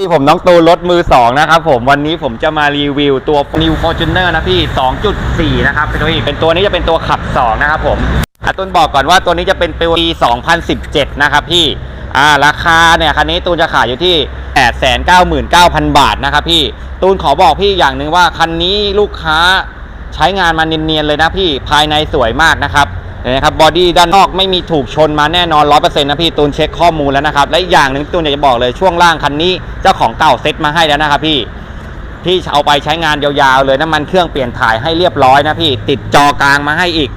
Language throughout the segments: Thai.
ที่ผมน้องตูนรถมือ 2 นะครับผมวันนี้ผมจะมารีวิวตัว New Fortuner นะพี่ 2.4 นะครับเป็นตัวนี้เป็นตัวนี้จะเป็นตัวขับ 2 นะครับผมอะตูนบอกก่อนว่าตัวนี้จะเป็นปี 2017 นะครับพี่อ่าราคาเนี่ยคันนี้ตูนจะขายอยู่ที่ 899,000 บาทนะครับพี่ตูนขอบอกพี่อย่างหนึ่งว่าคันนี้ลูกค้าใช้งานมาเนียนๆเลยนะพี่ภายในสวยมากนะครับ นะครับบอดี้ด้านนอกไม่มีถูกชนมาแน่นอน 100%นะพี่ตูนเช็คข้อมูลแล้วนะครับและอย่างหนึ่งตูนอยากจะบอกเลยช่วงล่างคันนี้เจ้าของเก่าเซ็ตมาให้แล้วนะครับพี่ที่เอาไปใช้งานยาวๆเลยน้ำมันเครื่องเปลี่ยนถ่ายให้เรียบร้อยนะพี่ติดจอกลางมาให้อีก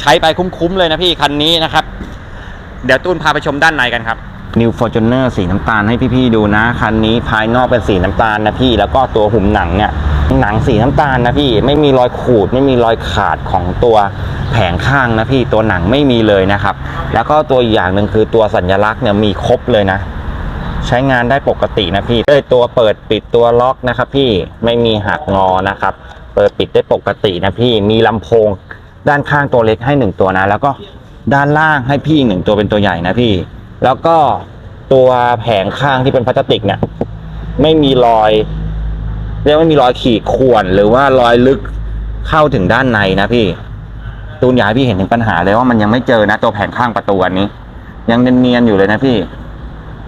ใช้ไปคุ้มๆเลยนะพี่คันนี้นะครับ เดี๋ยวตูนพาไปชมด้านในกันครับ New Fortuner สีน้ำตาลให้พี่ๆดูนะ คันนี้ภายนอกเป็นสีน้ำตาลนะพี่ แล้วก็ตัวหุ่มหนังเนี่ยหนังสีน้ำตาลนะพี่ ไม่มีรอยขูด ไม่มีรอยขาดของตัวแผงข้างนะพี่ ตัวหนังไม่มีเลยนะครับ แล้วก็ตัวอีกอย่างหนึ่งคือตัวสัญลักษณ์เนี่ยมีครบเลยนะ ใช้งานได้ปกตินะพี่เอ้ยตัวเปิดปิดตัวล็อกนะครับ พี่ ไม่มีหักงอนะครับ เปิดปิดได้ปกตินะพี่ มีลำโพงด้านข้างตัวเล็กให้หนึ่งตัวนะ แล้วก็ด้านล่างให้พี่หนึ่งตัวเป็นตัวใหญ่นะพี่ แล้วก็ตัวแผงข้างที่เป็นพลาสติกเนี่ย ไม่มีรอย เรียกว่าไม่มีรอยขีดข่วนหรือว่ารอยลึกเข้าถึงด้านในนะพี่ตูนอยากให้พี่เห็นถึงปัญหาเลยว่ามันยังไม่เจอนะตัวแผงข้างประตูอันนี้ ยังเนียนๆอยู่เลยนะพี่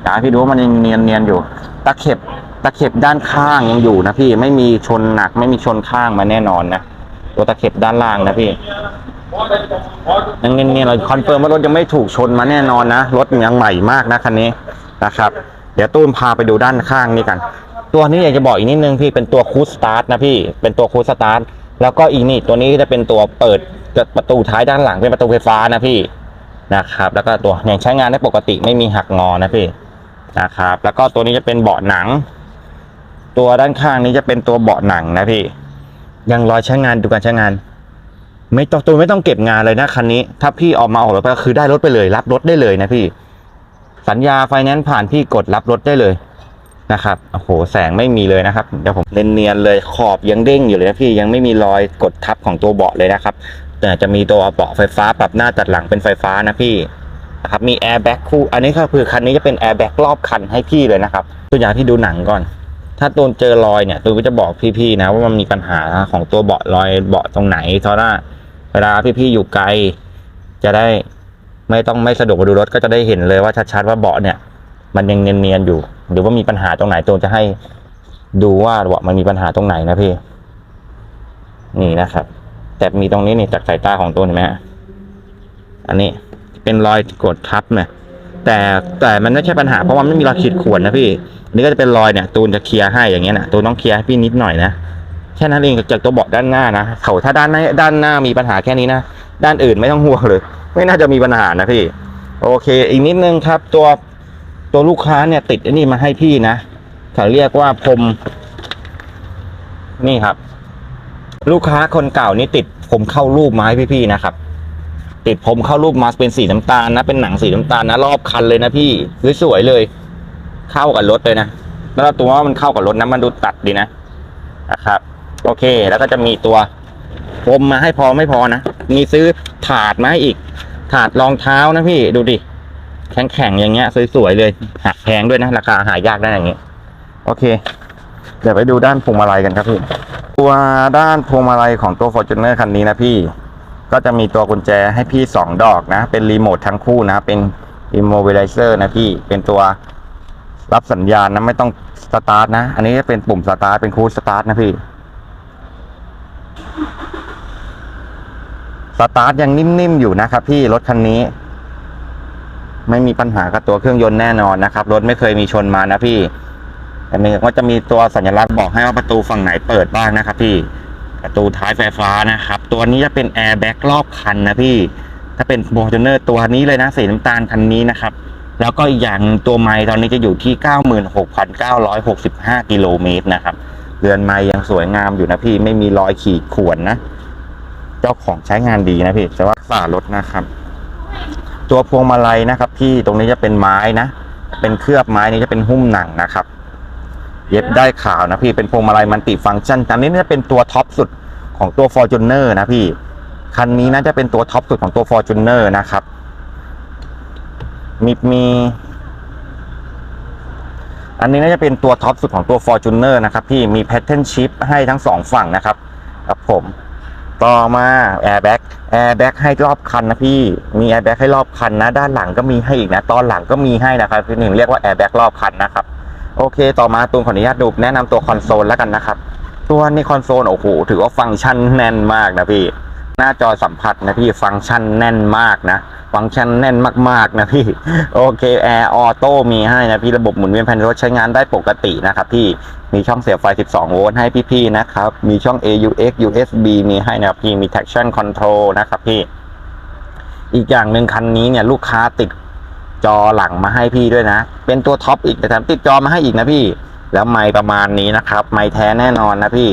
อยากให้พี่ดูว่ามันยังเนียนๆอยู่ ตะเข็บตะเข็บด้านข้างยังอยู่นะพี่ไม่มีชนหนัก ไม่มีชนข้างมาแน่นอนนะตัวตะเข็บด้านล่างนะพี่ นียนเนียๆเราคอนเฟิร์มว่ารถยังไม่ถูกชนมาแน่นอนนะ รถยังใหม่มากนะคันนี้นะครับ เดี๋ยวตู้มพาไปดูด้านข้างนี่กัน ตัวนี้อยากจะบอกอีกนิดนึงพี่เป็นตัวคูสตาร์ทนะพี่เป็นตัวคูสตาร์ทแล้วก็อีกนี่ตัวนี้จะเป็นตัวเปิดประตูท้ายด้านหลังเป็นประตูไฟฟ้านะพี่นะครับ แล้วก็ตัวยังใช้งานได้ปกติไม่มีหักงอนะพี่นะครับ แล้วก็ตัวนี้จะเป็นเบาะหนัง ตัวด้านข้างนี้จะเป็นตัวเบาะหนังนะพี่ ยังรอยใช้งานดูการใช้งาน ไม่ต้องตัวไม่ต้องเก็บงานเลยนะคันนี้ ถ้าพี่ออกมาออกรถไปก็คือได้รถไปเลย รับรถได้เลยนะพี่ สัญญาไฟแนนซ์ผ่านพี่กดรับรถได้เลยนะครับโอ้โหแสงไม่มีเลยนะครับเดี๋ยวผมเนียนๆเลยขอบยังเด้งอยู่เลยนะพี่ยังไม่มีรอยกดทับของตัวเบาะเลยนะครับ แต่จะมีตัวเบาะไฟฟ้าปรับหน้าตัดหลังเป็นไฟฟ้านะพี่นะครับมีแอร์แบ็กคู่อันนี้ก็คือคันนี้จะเป็นแอร์แบ็กรอบคันให้พี่เลยนะครับตัวอย่างที่ดูหนังก่อน ถ้าตูนเจอรอยเนี่ยตูนก็จะบอกพี่ๆนะว่ามันมีปัญหาของตัวเบาะรอยเบาะตรงไหนเพราะว่า เวลาพี่ๆอยู่ไกล จะได้ไม่ต้องไม่สะดวกมาดูรถก็จะได้เห็นเลยว่าชัดๆว่าเบาะเนี่ย มันยังเนียนๆอยู่ หรือว่ามีปัญหาตรงไหนตูนจะให้ดูว่าเบาะมันมีปัญหาตรงไหนนะพี่ นี่นะครับ แต่มีตรงนี้นี่จากสายตาของตัวเห็นไหมฮะอันนี้เป็นรอยกดทับเนี่ยแต่แต่มันไม่ใช่ปัญหาเพราะว่ามันไม่มีรอยขีดข่วนนะพี่นนี่ก็จะเป็นรอยเนี่ย ตูนจะเคลียร์ให้อย่างเงี้ยนะตูนต้องเคลียร์ให้พี่นิดหน่อยนะ แค่นั้นเองจากตัวเบาะด้านหน้านะเขาถ้าด้านหน้าด้านหน้ามีปัญหาแค่นี้นะด้านอื่นไม่ต้องห่วงเลย ไม่น่าจะมีปัญหานะพี่ โอเค อีกนิดนึงครับ ตัวตัวลูกค้าเนี่ย ติดอันนี้มาให้พี่นะเขาเรียกว่าพรมนี่ครับ ลูกค้าคนเก่านี่ติดผมเข้ารูปมาให้พี่ๆนะครับ ติดผมเข้ารูปมาเป็นสีน้ำตาลนะเป็นหนังสีน้ำตาลนะรอบคันเลยนะพี่สวยๆเลย เข้ากับรถเลยนะแล้วตัวว่ามันเข้ากับรถนะมันดูตัดดีนะนะครับ โอเค แล้วก็จะมีตัวผมมาให้พอไม่พอนะ มีซื้อถาดมาให้อีก ถาดรองเท้านะพี่ดูดิ แข็งๆอย่างเงี้ยสวยๆเลยหักแพงด้วยนะ ราคาหายากได้อย่างเงี้ยโอเค เดี๋ยวไปดูด้านพวงมาลัยกันครับพี่ ตัวด้านพวงมาลัยของตัว Fortuner คันนี้นะพี่ ก็จะมีตัวกุญแจให้พี่สองดอกนะ เป็นรีโมททั้งคู่นะ เป็น immobilizer นะพี่ เป็นตัวรับสัญญาณนะไม่ต้องสตาร์ทนะ อันนี้เป็นปุ่มสตาร์ทเป็นคูสตาร์ทนะพี่ สตาร์ทยังนิ่มๆอยู่นะครับพี่รถคันนี้ ไม่มีปัญหากับตัวเครื่องยนต์แน่นอนนะครับ รถไม่เคยมีชนมานะพี่อันนี้ก็จะมีตัวสัญลักษณ์บอกให้ว่าประตูฝั่งไหนเปิดบ้างนะครับ พี่ประตูท้ายไฟฟ้านะครับ ตัวนี้จะเป็นแอร์แบ็กรอบคันนะพี่ ถ้าเป็นโ o ร์จูเนอร์ตัวนี้เลยนะสีน้ำตาลคันนี้นะครับ แล้วก็อีกอย่างตัวไมล์ตอนนี้จะอยู่ที่ 96,965 กิโลเมตรนะครับ เรือนไมล์ยังสวยงามอยู่นะพี่ไม่มีรอยขีดข่วนนะ เจ้าของใช้งานดีนะพี่จะว่าฝารถนะครับ ตัวพวงมาลัยนะครับ พี่ตรงนี้จะเป็นไม้นะ เป็นเคลือบไม้นี้จะเป็นหุ้มหนังนะครับ เย็บได้ขาวนะพี่เป็นพวงมาลัยมันติฟังก์ชันอันนี้จะเป็นตัวท็อปสุดของตัว Fortuner นะพี่คันนี้น่าจะเป็นตัวท็อปสุดของตัว Fortuner นะครับ มีมี อันนี้น่าจะเป็นตัวท็อปสุดของตัว Fortuner นะครับพี่มี Pattern Shift ให้ทั้งสองฝั่งนะครับครับผมต่อมา Airbag Airbag ให้รอบคันนะพี่มี Airbag ให้รอบคันนะด้านหลังก็มีให้อีกนะตอนหลังก็มีให้นะครับพี่หนึ่งเรียกว่า Airbag รอบคันนะครับโอเค ต่อมาตูนขออนุญาตดูแนะนำตัวคอนโซลแล้วกันนะครับ ตัวนี้คอนโซลโอ้โหถือว่าฟังก์ชันแน่นมากนะพี่ หน้าจอสัมผัสนะพี่ฟังก์ชันแน่นมากนะ ฟังก์ชันแน่นมากๆนะพี่ โอเคแอร์ออโต้มีให้นะพี่ระบบหมุนเวียนภายในรถใช้งานได้ปกตินะครับพี่มีช่องเสียบไฟ 12 โวลต์ให้พี่ๆนะครับ มีช่อง AUX USB มีให้นะครับพี่มี traction control นะครับพี่ อีกอย่างหนึ่งคันนี้เนี่ยลูกค้าติดจอหลังมาให้พี่ด้วยนะ เป็นตัวท็อปอีกแต่แถมติดจอมาให้อีกนะพี่ แล้วไมค์ประมาณนี้นะครับ ไมค์แท้แน่นอนนะพี่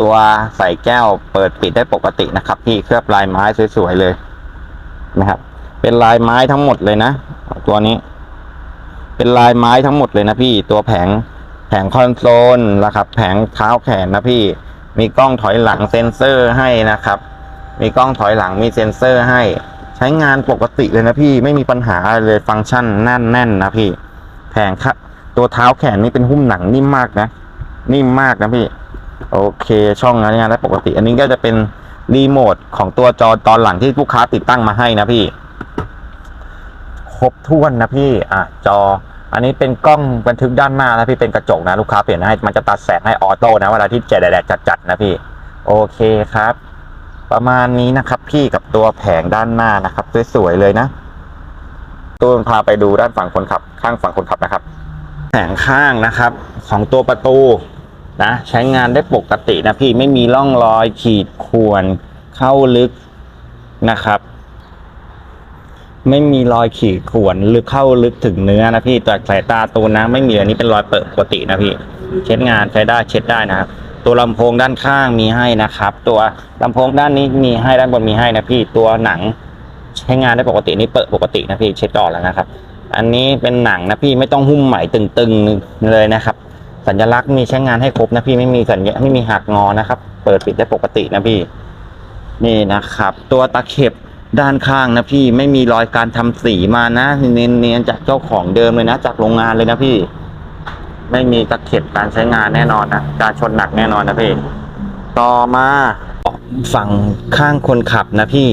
ตัวใส่แก้วเปิดปิดได้ปกตินะครับพี่เคลือบลายไม้สวยๆเลยนะครับ เป็นลายไม้ทั้งหมดเลยนะตัวนี้ เป็นลายไม้ทั้งหมดเลยนะพี่ ตัวแผงแผงคอนโซลนะครับ แผงเท้าแขนนะพี่ มีกล้องถอยหลังเซ็นเซอร์ให้นะครับ มีกล้องถอยหลังมีเซ็นเซอร์ให้ ใช้งานปกติเลยนะพี่ไม่มีปัญหาอะไรเลยฟังก์ชันแน่นแน่นนะพี่ แผงค่ะตัวเท้าแขนนี่เป็นหุ้มหนังนิ่มมากนะ นิ่มมากนะพี่ โอเคช่องงานงานได้ปกติ อันนี้ก็จะเป็นรีโมทของตัวจอตอนหลังที่ลูกค้าติดตั้งมาให้นะพี่ ครบถ้วนนะพี่อะจอ อันนี้เป็นกล้องบันทึกด้านหน้านะพี่เป็นกระจกนะลูกค้าเปลี่ยนให้มันจะตัดแสงให้ออโต้นะเวลาที่แดดแดดจัดๆนะพี่ โอเคครับ ประมาณนี้นะครับพี่กับตัวแผงด้านหน้านะครับสวยๆเลยนะตูนพาไปดูด้านฝั่งคนขับ ข้างฝั่งคนขับนะครับ แผงข้างนะครับ ของตัวประตู นะใช้งานได้ปกตินะพี่ไม่มีร่องรอยขีดข่วนเข้าลึกนะครับไม่มีรอยขีดข่วนหรือเข้าลึกถึงเนื้อนะพี่แต่สายตาตูนนะไม่มีอันนี้เป็นรอยเปิดปกตินะพี่ เช็ดงานใช้ได้เช็ดได้นะครับ ตัวลำโพงด้านข้างมีให้นะครับ ตัวลำโพงด้านนี้มีให้ด้านบนมีให้นะพี่ตัวหนัง ใช้งานได้ปกตินี่เปิดปกตินะพี่เช็ดก่อนแล้วนะครับ อันนี้เป็นหนังนะพี่ไม่ต้องหุ้มใหม่ตึงๆเลยนะครับ สัญลักษณ์มีใช้งานให้ครบนะพี่ไม่มีสัญญาไม่มีหักงอนะครับ เปิดปิดได้ปกตินะพี่ นี่นะครับ ตัวตะเข็บด้านข้างนะพี่ไม่มีรอยการทำสีมานะเนียนๆจากเจ้าของเดิมเลยนะ จากโรงงานเลยนะพี่ ไม่มีตะเข็บการใช้งานแน่นอนนะการชนหนักแน่นอนนะพี่ ต่อมาฝั่งข้างคนขับนะพี่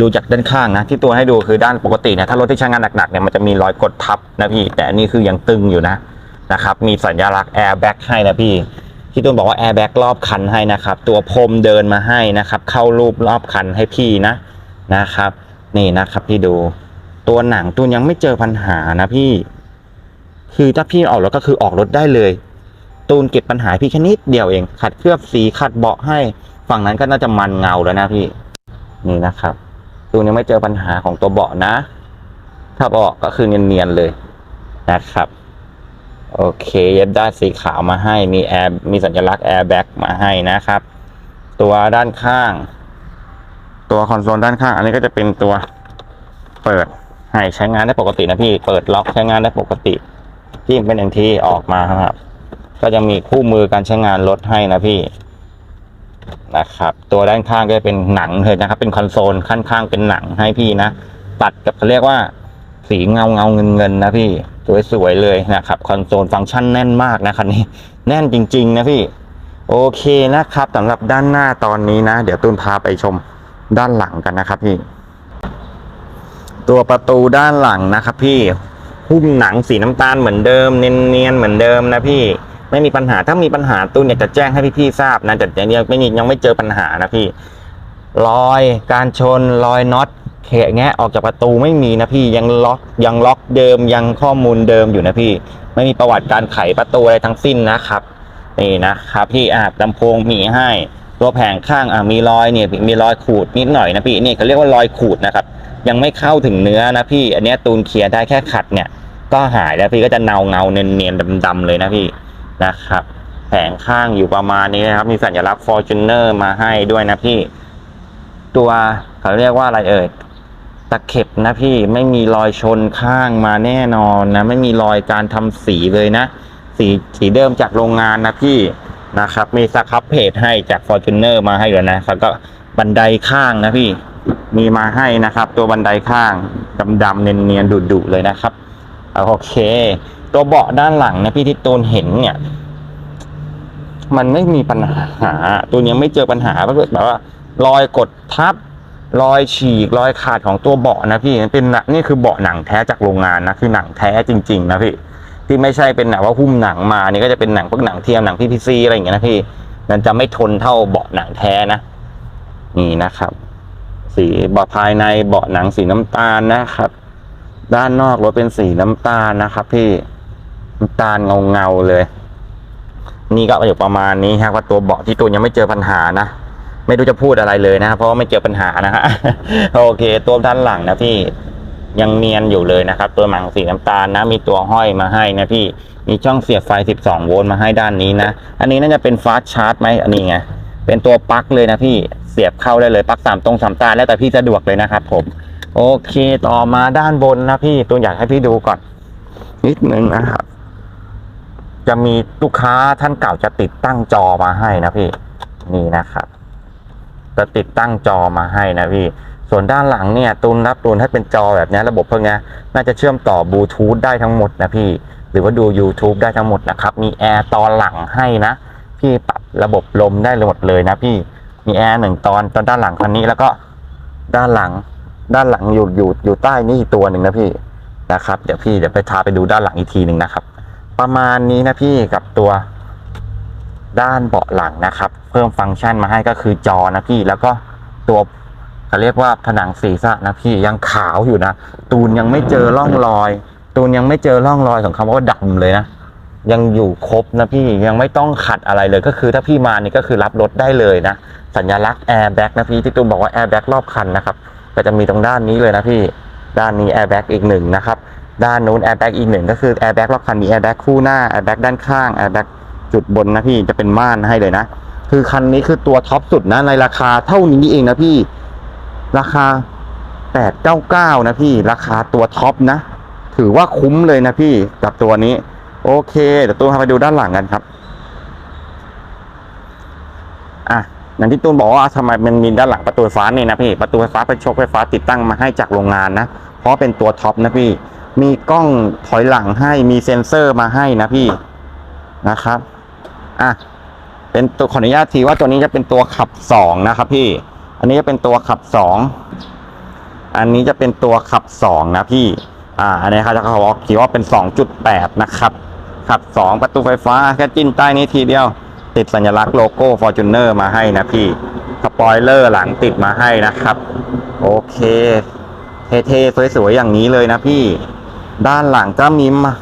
ดูจากด้านข้างนะที่ตัวให้ดูคือด้านปกติเนี่ยถ้ารถที่ใช้งานหนักๆเนี่ยมันจะมีรอยกดทับนะพี่ แต่อันนี้คือยังตึงอยู่นะ นะครับ มีสัญลักษณ์แอร์แบ็กให้นะพี่ที่ตัวบอกว่าแอร์แบ็กรอบคันให้นะครับ ตัวพรมเดินมาให้นะครับ เข้ารูปรอบคันให้พี่นะนะครับ นี่นะครับพี่ดูตัวหนังตัวยังไม่เจอปัญหานะพี่ คือถ้าพี่ออกรถก็คือออกรถได้เลย ตูนเก็บปัญหาพี่แค่นิดเดียวเอง ขัดเคลือบสีขัดเบาะให้ ฝั่งนั้นก็น่าจะมันเงาแล้วนะพี่ นี่นะครับ ตูนยังไม่เจอปัญหาของตัวเบาะนะ ถ้าเบาะก็คือเนียนๆเลยนะครับ โอเค เย็บด้านสีขาวมาให้มีแอร์มีสัญลักษณ์แอร์แบ็กมาให้นะครับ ตัวด้านข้าง ตัวคอนโซลด้านข้าง อันนี้ก็จะเป็นตัวเปิดให้ใช้งานได้ปกตินะพี่เปิดล็อกใช้งานได้ปกติที่เป็นอย่างที่ออกมาครับ ก็จะมีคู่มือการใช้งานรถให้นะพี่นะครับ ตัวด้านข้างก็จะเป็นหนังเลยนะครับ เป็นคอนโซลข้างข้างเป็นหนังให้พี่นะ ตัดกับเขาเรียกว่า สีเงาเงาเงินเงินนะพี่สวยๆเลยนะครับคอนโซลฟังก์ชันแน่นมากนะคันนี้แน่นจริง ๆ นะพี่ โอเคนะครับสำหรับด้านหน้าตอนนี้นะ เดี๋ยวตูนพาไปชมด้านหลังกันนะครับพี่ ตัวประตูด้านหลังนะครับพี่หุ้มหนังสีน้ำตาลเหมือนเดิมเนียนๆเหมือนเดิมนะพี่ไม่มีปัญหาถ้ามีปัญหาตูนอยากจะแจ้งให้พี่ๆทราบนะแต่ยังไม่ยังไม่เจอปัญหานะพี่รอยการชนรอยน็อต เขะแงะออกจากประตูไม่มีนะพี่ยังล็อกยังล็อกเดิมยังข้อมูลเดิมอยู่นะพี่ ไม่มีประวัติการไขประตูอะไรทั้งสิ้นนะครับนี่นะครับพี่อาบลำโพงมีให้ ตัวแผงข้างอะมีรอยเนี่ยมีรอยขูดนิดหน่อยนะพี่นี่เขาเรียกว่ารอยขูดนะครับ ยังไม่เข้าถึงเนื้อนะพี่ อันนี้ตูนเคลียร์ได้แค่ขัดเนี่ย ก็หายแล้วพี่ก็จะเนาเงาเนียนๆดำๆเลยนะพี่นะครับแผงข้างอยู่ประมาณนี้นะครับ มีสัญลักษณ์ Fortuner มาให้ด้วยนะพี่ ตัวเขาเรียกว่าอะไรเอ่ย ตะเข็บนะพี่ไม่มีรอยชนข้างมาแน่นอนนะ ไม่มีรอยการทำสีเลยนะ สีสีเดิมจากโรงงานนะพี่นะครับ มีสครับเพจให้จาก Fortuner มาให้เลยนะครับก็บันไดข้างนะพี่มีมาให้นะครับ ตัวบันไดข้างดำๆเนียนๆดุๆเลยนะครับโอเค ตัวเบาะด้านหลังนะพี่ที่ตูนเห็นเนี่ย มันไม่มีปัญหา ตัวนี้ไม่เจอปัญหาแบบว่ารอยกดทับ รอยฉีกรอยขาดของตัวเบาะนะพี่มันเป็นนี่คือเบาะหนังแท้จากโรงงานนะคือหนังแท้จริง ๆ นะพี่ที่ไม่ใช่เป็นหนังว่าหุ้มหนังมานี่ก็จะเป็นหนังพวกหนังเทียมหนังพีพีซีอะไรอย่างเงี้ยนะพี่มันจะไม่ทนเท่าเบาะหนังแท้นะนี่นะครับ สีเบาะภายในเบาะหนังสีน้ำตาลนะครับ ด้านนอกรถเป็นสีน้ำตาลนะครับ พี่น้ำตาลเงาเงาๆเลย นี่ก็อยู่ประมาณนี้ครับว่าตัวเบาะที่ตัวยังไม่เจอปัญหานะ ไม่รู้จะพูดอะไรเลยนะเพราะว่าไม่เจอปัญหานะฮะโอเค ตัวด้านหลังนะพี่ยังเนียนอยู่เลยนะครับ ตัวหนังสีน้ำตาลนะ มีตัวห้อยมาให้นะพี่มีช่องเสียบไฟ 12 โวลต์มาให้ด้านนี้นะ อันนี้น่าจะเป็นฟาสชาร์จไหมอันนี้ไงเป็นตัวปลั๊กเลยนะพี่เสียบเข้าได้เลยปลั๊กสามตรงสามตาแล้วแต่พี่สะดวกเลยนะครับผม โอเคต่อมาด้านบนนะพี่ตัวอยากให้พี่ดูก่อน นิดนึงนะครับจะมีลูกค้าท่านเก่าจะติดตั้งจอมาให้นะพี่นี่นะครับ จะติดตั้งจอมาให้นะพี่ ส่วนด้านหลังเนี่ยตูนรับตูนให้เป็นจอแบบนี้ระบบพวกนี้น่าจะเชื่อมต่อบลูทูธได้ทั้งหมดนะพี่ หรือว่าดู YouTube ได้ทั้งหมดนะครับ มีแอร์ตอนหลังให้นะ พี่ปรับระบบลมได้หมดเลยนะพี่ มีแอร์หนึ่งตอนตอนด้านหลังคันนี้แล้วก็ด้านหลังด้านหลังอยู่อยู่อยู่ใต้นี่อีกตัวหนึ่งนะพี่นะครับ เดี๋ยวพี่เดี๋ยวไปพาไปดูด้านหลังอีกทีหนึ่งนะครับ ประมาณนี้นะพี่กับตัว ด้านเบาะหลังนะครับ เพิ่มฟังก์ชันมาให้ก็คือจอนะพี่แล้วก็ตัวเขาเรียกว่าผนังศีรษะนะพี่ยังขาวอยู่นะตูนยังไม่เจอร่องรอย ตูนยังไม่เจอร่องรอยของคำว่าดำเลยนะยังอยู่ครบนะพี่ยังไม่ต้องขัดอะไรเลยก็คือถ้าพี่มานี่ก็คือรับรถได้เลยนะ สัญลักษณ์แอร์แบ็กนะพี่ที่ตูนบอกว่าแอร์แบ็กรอบคันนะครับก็จะมีตรงด้านนี้เลยนะพี่ด้านนี้แอร์แบ็กอีกหนึ่งนะครับด้านนู้นแอร์แบ็กอีกหนึ่งก็คือแอร์แบ็กรอบคันมีแอร์แบ็กคู่หน้าแอร์แบ็กด้านข้างแอร์แบ็ก จุดบนนะพี่จะเป็นม่านให้เลยนะ คือคันนี้คือตัวท็อปสุดนะ ในราคาเท่านี้เองนะพี่ ราคา899นะพี่ ราคาตัวท็อปนะ ถือว่าคุ้มเลยนะพี่กับตัวนี้ โอเค เดี๋ยวตูนพาไปดูด้านหลังกันครับ อะอย่างที่ตูนบอกว่าทำไมมันมีด้านหลังประตูไฟฟ้านี่นะพี่ ประตูไฟฟ้าเป็นโชคไฟฟ้าติดตั้งมาให้จากโรงงานนะ เพราะเป็นตัวท็อปนะพี่ มีกล้องถอยหลังให้ มีเซ็นเซอร์มาให้นะพี่นะครับ อะเป็นตัวขออนุญาตทีว่าตัวนี้จะเป็นตัวขับสองนะครับพี่ อันนี้จะเป็นตัวขับสองอันนี้จะเป็นตัวขับสองนะพี่ อ่า อันนี้เขาจะเขาบอกเขีว่าเป็นสองจุดแปดนะครับ ขับสองประตูไฟฟ้าแค่จิ้นใต้นี้ทีเดียว ติดสัญลักษณ์โลโก้ Fortuner มาให้นะพี่สปอยเลอร์หลังติดมาให้นะครับ โอเค เท่ๆสวยๆอย่างนี้เลยนะพี่ ด้านหลังก็มีมา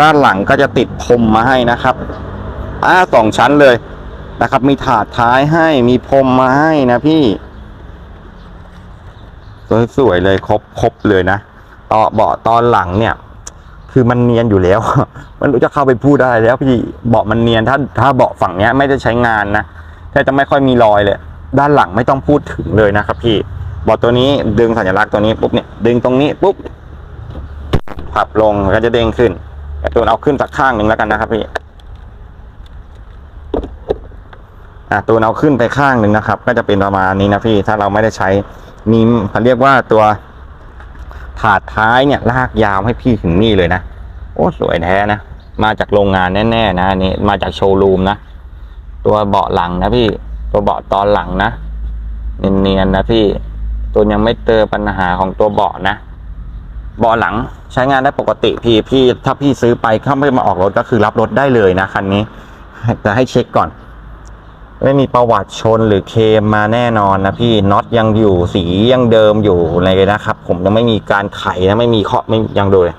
ด้านหลังก็จะติดพรมมาให้นะครับอ่าสองชั้นเลยนะครับ มีถาดท้ายให้มีพรมมาให้นะพี่ สวยๆเลยครบครบเลยนะต่อเบาะตอนหลังเนี่ย คือมันเนียนอยู่แล้ว มันรู้จะเข้าไปพูดได้แล้วพี่เบาะมันเนียนถ้าถ้าเบาะฝั่งเนี้ยไม่ได้ใช้งานนะแทบจะไม่ค่อยมีรอยเลย ด้านหลังไม่ต้องพูดถึงเลยนะครับพี่เบาะตัวนี้ดึงสัญลักษณ์ตัวนี้ปุ๊บเนี่ยดึงตรงนี้ปุ๊บพับลงก็จะเด้งขึ้น แต่ตัวเอาขึ้นสักข้างหนึ่งแล้วกันนะครับพี่อะตัวเอาขึ้นไปข้างหนึ่งนะครับ ก็จะเป็นประมาณนี้นะพี่ถ้าเราไม่ได้ใช้มีเขาเรียกว่าตัวถาดท้ายเนี่ยลากยาวให้พี่ถึงนี่เลยนะโอ้สวยแท้นะมาจากโรงงานแน่ๆนะอันนี่มาจากโชว์รูมนะตัวเบาะหลังนะพี่ตัวเบาะตอนหลังนะเนียนๆนะพี่ตัวยังไม่เจอปัญหาของตัวเบาะนะ บาหลังใช้งานได้ปกติพี่พี่ถ้าพี่ซื้อไปเข้าไม่มาออกรถก็คือรับรถได้เลยนะคันนี้ แต่ให้เช็คก่อน ไม่มีประวัติชนหรือเคมมาแน่นอนนะพี่น็อตยังอยู่สียังเดิมอยู่เลยนะครับ ผมยังไม่มีการไขนะไม่มีเคาะไม่ยังดูเลย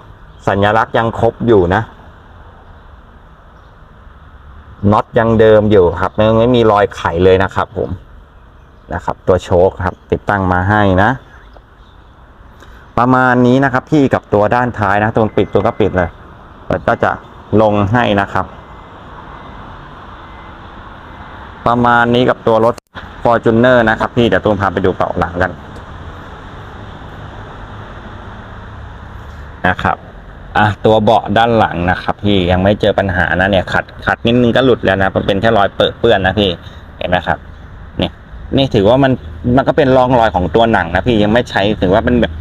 สัญลักษณ์ยังครบอยู่นะน็อตยังเดิมอยู่ครับไม่ไม่มีรอยไขเลยนะครับ ผมนะครับ ตัวโชคครับ ติดตั้งมาให้นะ ประมาณนี้นะครับพี่กับตัวด้านท้ายนะตัวปิดตัวก็ปิดเลยแล้วก็จะลงให้นะครับ ประมาณนี้กับตัวรถ Fortuner นะครับ พี่เดี๋ยวตูนพาไปดูเป๋าหลังกันนะครับอะตัวเบาะด้านหลังนะครับ พี่ยังไม่เจอปัญหานะเนี่ยขัดขัดนิดนึงก็หลุดแล้วนะมันเป็นแค่รอยเปื้อนเปื้อนนะพี่เห็นไหมครับ เนี่ยนี่ถือว่ามันมันก็เป็นรองรอยของตัวหนังนะพี่ยังไม่ใช้ถือว่าเป็นแบบ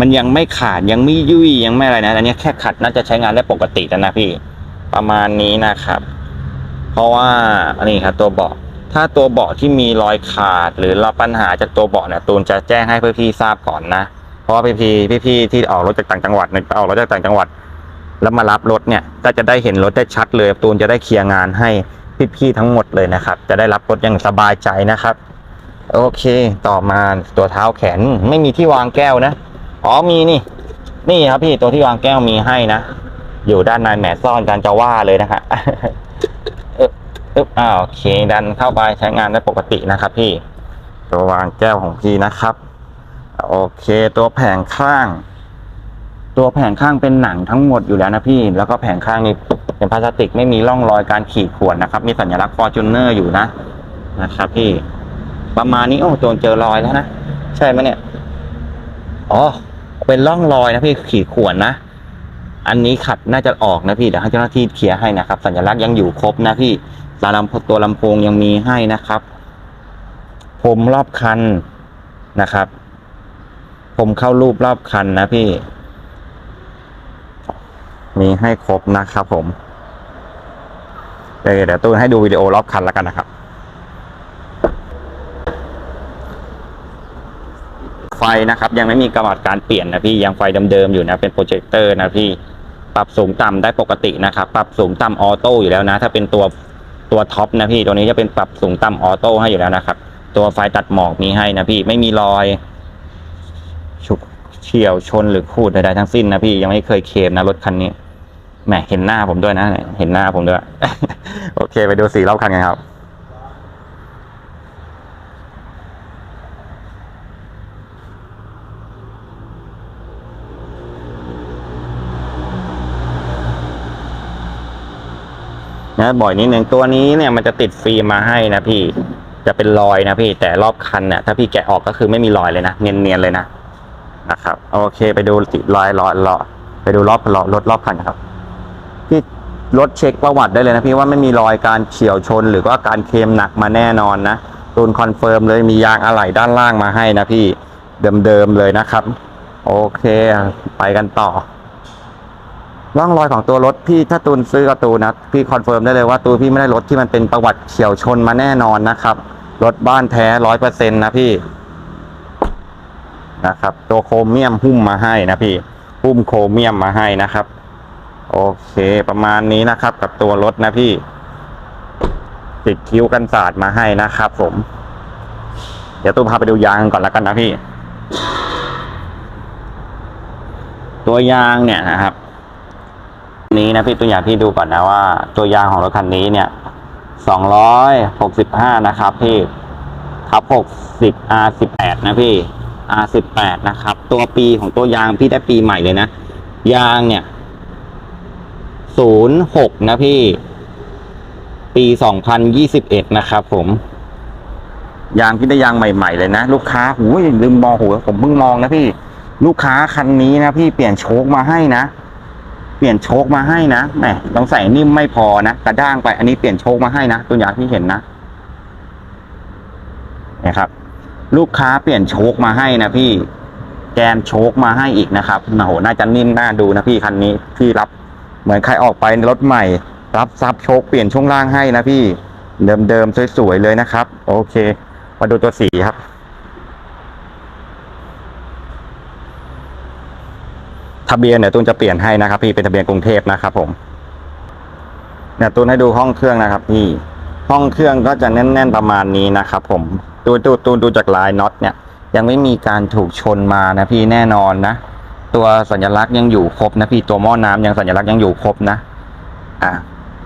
มันยังไม่ขาดยังไม่ยุ่ยยังไม่อะไรนะอันนี้แค่ขัดน่าจะใช้งานได้ปกติแล้วนะพี่ ประมาณนี้นะครับ เพราะว่าอันนี้ครับตัวเบาะถ้าตัวเบาะที่มีรอยขาดหรือเราปัญหาจากตัวเบาะเนี่ยตูนจะแจ้งให้พื่อพี่ทราบก่อนนะเพราะว่าพี่พี่พี่พี่ๆที่ออกรถจากต่างจังหวัดเนี่ยออกรถจากต่างจังหวัด แล้วมารับรถเนี่ยก็จะได้เห็นรถได้ชัดเลยตูนจะได้เคลียร์งานให้พี่ๆทั้งหมดเลยนะครับ จะได้รับรถอย่างสบายใจนะครับ โอเค ต่อมาตัวเท้าแขนไม่มีที่วางแก้วนะ อ๋อมีนี่ นี่ครับพี่ตัวที่วางแก้วมีให้นะ อยู่ด้านในแหมซ่อนกันจะว่าเลยนะฮะเอ๊บเอ๊บอ้าวโอเคดันเข้าไปใช้งานได้ปกตินะครับ พี่ ตัววางแก้วของพี่นะครับ โอเค ตัวแผงข้าง ตัวแผงข้างเป็นหนังทั้งหมดอยู่แล้วนะพี่ แล้วก็แผงข้างนี่เป็นพลาสติกไม่มีร่องรอยการขีดข่วนนะครับ มีสัญลักษณ์ฟอร์จูเนอร์อยู่นะนะครับ พี่ ประมาณนี้โอ้โดนเจอรอยแล้วนะ ใช่ไหมเนี่ย อ๋อ เป็นร่องรอยนะพี่ขีดข่วนนะ อันนี้ขัดน่าจะออกนะพี่เดี๋ยวให้เจ้าหน้าที่เคลียร์ให้นะครับ สัญลักษณ์ยังอยู่ครบนะพี่ตาลำตัวลำโพงยังมีให้นะครับผมรอบคันนะครับผมเข้ารูปรอบคันนะพี่ มีให้ครบนะครับผมเดี๋ยวเดี๋ยวตูนให้ดูวิดีโอรอบคันแล้วกันนะครับ ไฟนะครับ ยังไม่มีกำหนดการเปลี่ยนนะพี่ยังไฟเดิมๆอยู่นะเป็นโปรเจคเตอร์นะพี่ปรับสูงต่ำได้ปกตินะครับ ปรับสูงต่ำออโต้อยู่แล้วนะ ถ้าเป็นตัวตัวท็อปนะพี่ตัวนี้จะเป็นปรับสูงต่ำออโต้ให้อยู่แล้วนะครับ ตัวไฟตัดหมอกมีให้นะพี่ไม่มีรอยฉุกเฉียวชนหรือขูดใดๆทั้งสิ้นนะพี่ยังไม่เคยเคมนะรถคันนี้แหมเห็นหน้าผมด้วยนะ เห็นหน้าผมด้วย โอเค ไปดูสีรอบคันกันครับ นะบ่อยนิดนึงตัวนี้เนี่ยมันจะติดฟิล์มมาให้นะพี่จะเป็นรอยนะพี่แต่รอบคันเนี่ยถ้าพี่แกะออกก็คือไม่มีรอยเลยนะเนียนๆเลยนะนะครับโอเคไปดูติดรอยรอยรอไปดูรอบรอรถรอบคันครับพี่รถเช็คประวัติได้เลยนะพี่ว่าไม่มีรอยการเฉียวชน หรือว่าการเคมหนักมาแน่นอนนะตูนคอนเฟิร์มเลยมียางอะไหล่ด้านล่างมาให้นะพี่เดิมๆเลยนะครับ โอเค ไปกันต่อ ร่องรอยของตัวรถพี่ถ้าตูนซื้อกับตูนนะพี่คอนเฟิร์มได้เลยว่าตูนพี่ไม่ได้รถที่มันเป็นประวัติเฉียวชนมาแน่นอนนะครับรถบ้านแท้ร้อยเปอร์เซ็นต์นะพี่นะครับ ตัวโครเมียมหุ้มมาให้นะพี่หุ้มโครเมียมมาให้นะครับ โอเคประมาณนี้นะครับ กับตัวรถนะพี่ ติดคิ้วกันศาสตร์มาให้นะครับ ผม เดี๋ยวตูพาไปดูยางก่อนแล้วกันนะพี่ ตัวยางเนี่ยนะครับ นี้นะพี่ตัวอย่างพี่ดูก่อนนะว่า ตัวยางของรถคันนี้เนี่ยสองร้อยหกสิบห้านะครับพี่ทับหกสิบ R สิบแปดนะพี่ R สิบแปดนะครับ ตัวปีของตัวยางพี่ได้ปีใหม่เลยนะ ยางเนี่ยศูนย์หกนะพี่ ปีสองพันยี่สิบเอ็ดนะครับผม ยางพี่ได้ยางใหม่ ๆ เลยนะ ลูกค้าหูยลืมมองหูผมเพิ่งมองนะพี่ ลูกค้าคันนี้นะพี่เปลี่ยนโชคมาให้นะ ปลี่ยนโชคมาให้นะแหมต้องใส่นิ่มไม่พอนะกระด้างไปอันนี้เปลี่ยนโชคมาให้นะตัวอย่างที่เห็นนะนะครับ ลูกค้าเปลี่ยนโชคมาให้นะพี่แกนโชคมาให้อีกนะครับโอ้โหน่าจะนิ่มน่าดูนะพี่คันนี้พี่รับเหมือนใครออกไปรถใหม่ รับซับโชคเปลี่ยนช่วงล่างให้นะพี่เดิมๆสวยๆเลยนะครับ โอเคมาดูตัวสีครับ ทะเบียนเนี่ยตูนจะเปลี่ยนให้นะครับ พี่เป็นทะเบียนกรุงเทพนะครับผมเนี่ยตูนให้ดูห้องเครื่องนะครับ พี่ห้องเครื่องก็จะแน่น ๆประมาณนี้นะครับผมดูดูตูนดูจากลายน็อตเนี่ย ยังไม่มีการถูกชนมานะพี่แน่นอนนะตัวสัญลักษณ์ยังอยู่ครบนะพี่ตัวหม้อน้ำยังสัญลักษณ์ยังอยู่ครบนะ อะ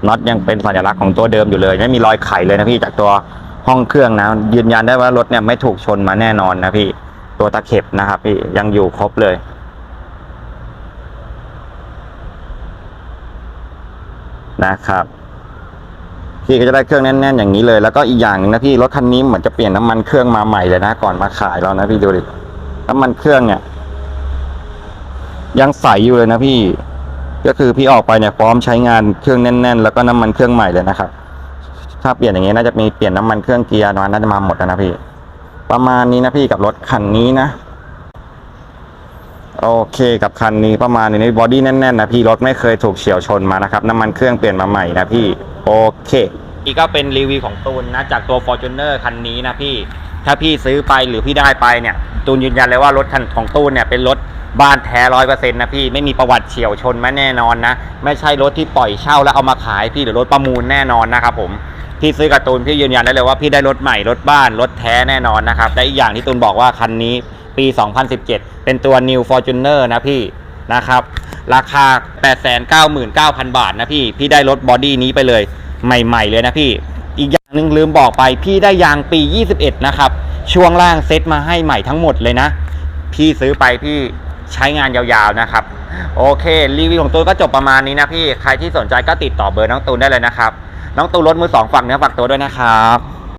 น็อตยังเป็นสัญลักษณ์ของตัวเดิมอยู่เลย ไม่มีรอยไขเลยนะพี่จากตัวห้องเครื่องนะ ยืนยันได้ว่ารถเนี่ยไม่ถูกชนมาแน่นอนนะพี่ตัวตะเข็บนะครับพี่ยังอยู่ครบเลย นะครับ พี่ก็จะได้เครื่องแน่นๆอย่างนี้เลย แล้วก็อีกอย่างหนึงนะพี่รถคันนี้เหมือนจะเปลี่ยนน้ำมันเครื่องมาใหม่เลยนะก่อนมาขายเรานะพี่ดูดิน้ำมันเครื่องเนี่ย ยังใสอยู่เลยนะพี่ ก็คือพี่ออกไปเนี่ยพร้อมใช้งานเครื่องแน่น ๆ แล้วก็น้ำมันเครื่องใหม่เลยนะครับ ถ้าเปลี่ยนอย่างนี้น่าจะมีเปลี่ยนน้ำมันเครื่องเกียร์มาน่าจะมาหมดแล้วนะพี่ประมาณนี้นะพี่กับรถคันนี้นะ โอเคกับคันนี้ประมาณนี้บอดี้แน่นๆนะพี่รถไม่เคยถูกเฉียวชนมานะครับ น้ำมันเครื่องเปลี่ยนมาใหม่นะพี่ โอเคนี่ก็เป็นรีวิวของตูนนะ จากตัว Fortuner คันนี้นะพี่ ถ้าพี่ซื้อไปหรือพี่ได้ไปเนี่ย ตูนยืนยันเลยว่ารถคันของตูนเนี่ยเป็นรถบ้านแท้ร้อยเปอร์เซ็นต์นะพี่ไม่มีประวัติเฉียวชนมาแน่นอนนะ ไม่ใช่รถที่ปล่อยเช่าแล้วเอามาขายพี่หรือรถประมูลแน่นอนนะครับผมพี่ซื้อการ์ตูนพี่ยืนยันได้เลยว่าพี่ได้รถใหม่รถบ้านรถแท้แน่นอนนะครับและอีกอย่างที่ตูนบอกว่าคันนี้ ปี 2017 เป็นตัว New Fortuner นะพี่นะครับ ราคา 899,000 บาทนะพี่ พี่ได้รถบอดี้นี้ไปเลยใหม่ ๆ เลยนะพี่ อีกอย่างหนึ่งลืมบอกไป พี่ได้ยางปี 21 นะครับ ช่วงล่างเซ็ตมาให้ใหม่ทั้งหมดเลยนะ พี่ซื้อไปพี่ใช้งานยาวๆนะครับ โอเค รีวิวของตูนก็จบประมาณนี้นะพี่ ใครที่สนใจก็ติดต่อเบอร์น้องตูนได้เลยนะครับ น้องตูนรถมือสองฝั่งเนื้อฝากตัวด้วยนะครับ